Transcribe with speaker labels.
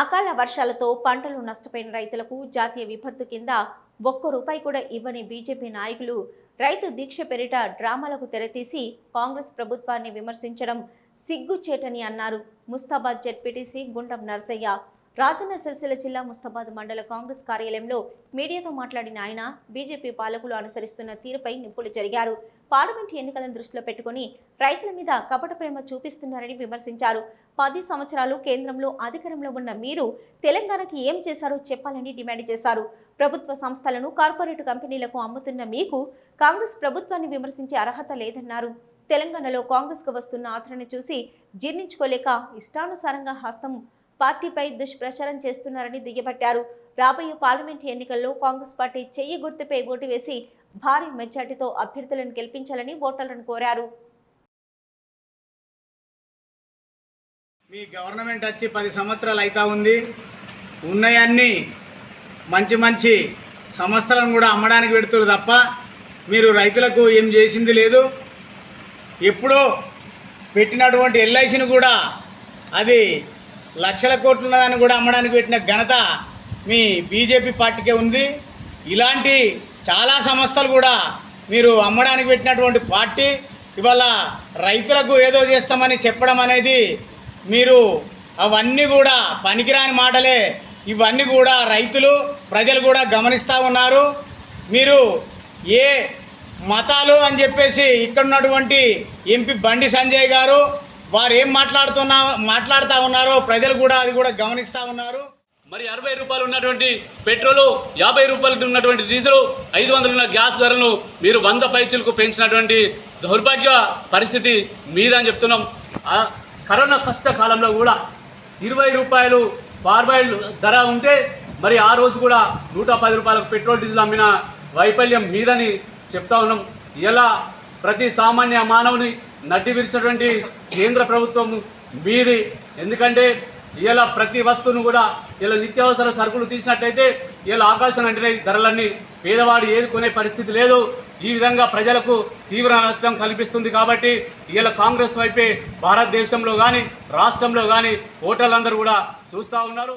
Speaker 1: అకాల వర్షాలతో పంటలు నష్టపోయిన రైతులకు జాతీయ విపత్తు కింద ఒక్క రూపాయి కూడా ఇవ్వని బీజేపీ నాయకులు రైతు దీక్ష పేరిట డ్రామాలకు తెరతీసి కాంగ్రెస్ ప్రభుత్వాన్ని విమర్శించడం సిగ్గుచేటని అన్నారు ముస్తాబాద్ జెడ్పీటీసీ గుండం నర్సయ్య. రాజన్న సిరిసిల్ల జిల్లా ముస్తాబాద్ మండల కాంగ్రెస్ కార్యాలయంలో మీడియాతో మాట్లాడిన ఆయన బీజేపీ పాలకులు అనుసరిస్తున్న తీరుపై నిప్పులు జరిగారు. పార్లమెంట్ ఎన్నికలను దృష్టిలో పెట్టుకుని రైతుల మీద కపట ప్రేమ చూపిస్తున్నారని విమర్శించారు. పది సంవత్సరాలు కేంద్రంలో అధికారంలో ఉన్న మీరు తెలంగాణకి ఏం చేశారో చెప్పాలని డిమాండ్ చేశారు. ప్రభుత్వ సంస్థలను కార్పొరేట్ కంపెనీలకు అమ్ముతున్న మీకు కాంగ్రెస్ ప్రభుత్వాన్ని విమర్శించే అర్హత లేదన్నారు. తెలంగాణలో కాంగ్రెస్కు వస్తున్న ఆదరణ చూసి జీర్ణించుకోలేక ఇష్టానుసారంగా హస్తం పార్టీపై దుష్ప్రచారం చేస్తున్నారని దుయ్యబట్టారు. రాబోయే పార్లమెంట్ ఎన్నికల్లో కాంగ్రెస్ పార్టీ చెయ్యి గుర్తుపై ఓటు వేసి భారీ మెజార్టీతో అభ్యర్థులను గెలిపించాలని ఓటర్లను కోరారు.
Speaker 2: మీ గవర్నమెంట్ వచ్చి పది సంవత్సరాలు అవుతా ఉంది. ఉన్నాయన్నీ మంచి మంచి సంస్థలను కూడా అమ్మడానికి పెడుతున్నారు తప్ప మీరు రైతులకు ఏం చేసింది లేదు. ఎప్పుడో పెట్టినటువంటి ఎల్ఐసిని కూడా అది లక్షల కోట్లు ఉన్నదాన్ని కూడా అమ్మడానికి పెట్టిన ఘనత మీ బీజేపీ పార్టీకే ఉంది. ఇలాంటి చాలా సంస్థలు కూడా మీరు అమ్మడానికి పెట్టినటువంటి పార్టీ ఇవాళ రైతులకు ఏదో చేస్తామని చెప్పడం అనేది మీరు అవన్నీ కూడా పనికిరాని మాటలే. ఇవన్నీ కూడా రైతులు ప్రజలు కూడా గమనిస్తూ ఉన్నారు. మీరు ఏ మతాలు అని చెప్పేసి ఇక్కడ ఉన్నటువంటి ఎంపీ బండి సంజయ్ గారు వారు ఏం మాట్లాడుతున్నా మాట్లాడుతూ ఉన్నారో ప్రజలు కూడా అది కూడా గమనిస్తూ ఉన్నారు.
Speaker 3: మరి అరవై రూపాయలు ఉన్నటువంటి పెట్రోలు యాభై రూపాయలు ఉన్నటువంటి డీజిల్ ఐదు వందలు ఉన్న గ్యాస్ ధరలను మీరు వంద పైచులకు పెంచినటువంటి దౌర్భాగ్య పరిస్థితి మీదని చెప్తున్నాం. కరోనా కష్టకాలంలో కూడా ఇరవై రూపాయలు ఫార్మాయిల్ ధర ఉంటే మరి ఆ రోజు కూడా నూట పది రూపాయలకు పెట్రోల్ డీజిల్ అమ్మిన వైఫల్యం మీదని చెప్తా ఉన్నాం. ఎలా ప్రతి సామాన్య మానవుని నటి విరిచినటువంటి కేంద్ర ప్రభుత్వం మీది. ఎందుకంటే ఇలా ప్రతి వస్తువును కూడా ఇలా నిత్యావసర సరుకులు తీసినట్టయితే ఇలా ఆకాశం అంటే ధరలన్నీ. పేదవాడు ఏది కొనే పరిస్థితి లేదు. ఈ విధంగా ప్రజలకు తీవ్ర నష్టం కల్పిస్తుంది కాబట్టి ఇలా కాంగ్రెస్ వైపే భారతదేశంలో కానీ రాష్ట్రంలో కానీ ఓటర్లందరూ కూడా చూస్తూ ఉన్నారు.